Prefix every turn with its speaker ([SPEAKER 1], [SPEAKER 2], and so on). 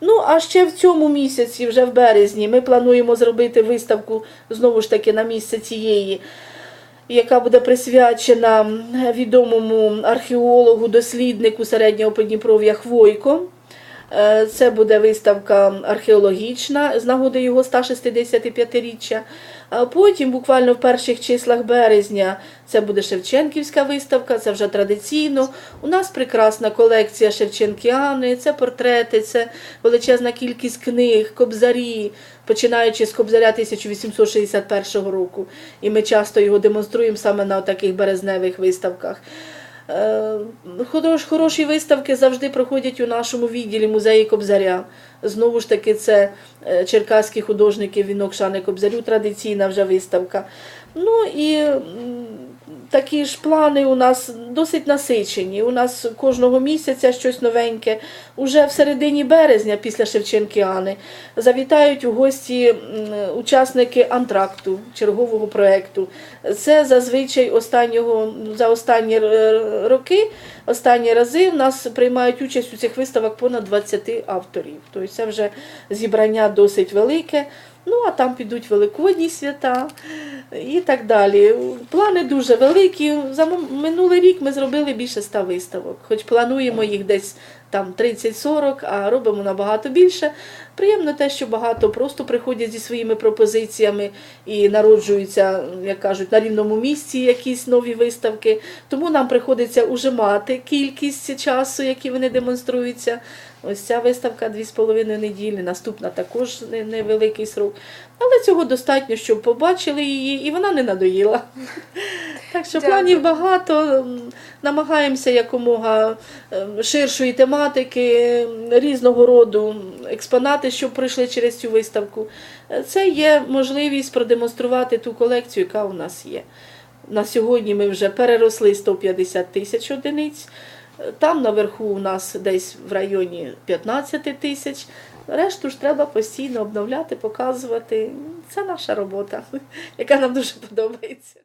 [SPEAKER 1] Ну, а ще в цьому місяці, вже в березні, ми плануємо зробити виставку знову ж таки на місце цієї, яка буде присвячена відомому археологу, досліднику середнього Подніпров'я Хвойко. Е, Це буде виставка археологічна з нагоди його 165-річчя. А потім, буквально в перших числах березня, це буде Шевченківська виставка, це вже традиційно. У нас прекрасна колекція Шевченкіани, це портрети, це величезна кількість книг, кобзарі, починаючи з кобзаря 1861 року. І ми часто його демонструємо саме на таких березневих виставках. Е, Хорош, хороші виставки завжди проходять у нашому відділі музеї Кобзаря. Знову ж таки, це е, черкаські художники Вінок Шани Кобзарю, традиційна вже виставка. Ну і такі ж плани у нас досить насичені. У нас кожного місяця щось новеньке. Уже в середині березня, після Шевченкіани, завітають у гості учасники антракту, чергового проєкту. Це зазвичай останнього, за останні роки, останні рази в нас приймають участь у цих виставках понад 20 авторів. Тобто це вже зібрання досить велике. Ну, а там підуть великодні свята і так далі. Плани дуже великі. За минулий рік ми зробили більше ста виставок, хоч плануємо їх десь там 30-40, а робимо набагато більше. Приємно те, що багато просто приходять зі своїми пропозиціями і народжуються, як кажуть, на рівному місці якісь нові виставки. Тому нам приходиться ужимати кількість часу, які вони демонструються. Ось ця виставка дві з половиною неділі, наступна також невеликий срок. Але цього достатньо, щоб побачили її, і вона не надоїла. Так що
[SPEAKER 2] Дякую.
[SPEAKER 1] планів багато. Намагаємося якомога ем, ширшої тематики, ем, різного роду експонати, що пройшли через цю виставку. Е, Це є можливість продемонструвати ту колекцію, яка у нас є. На сьогодні ми вже переросли 150 тисяч одиниць. Е, Там наверху у нас десь в районі 15 тисяч. Решту ж треба постійно обновляти, показувати. Це наша робота, яка нам дуже подобається.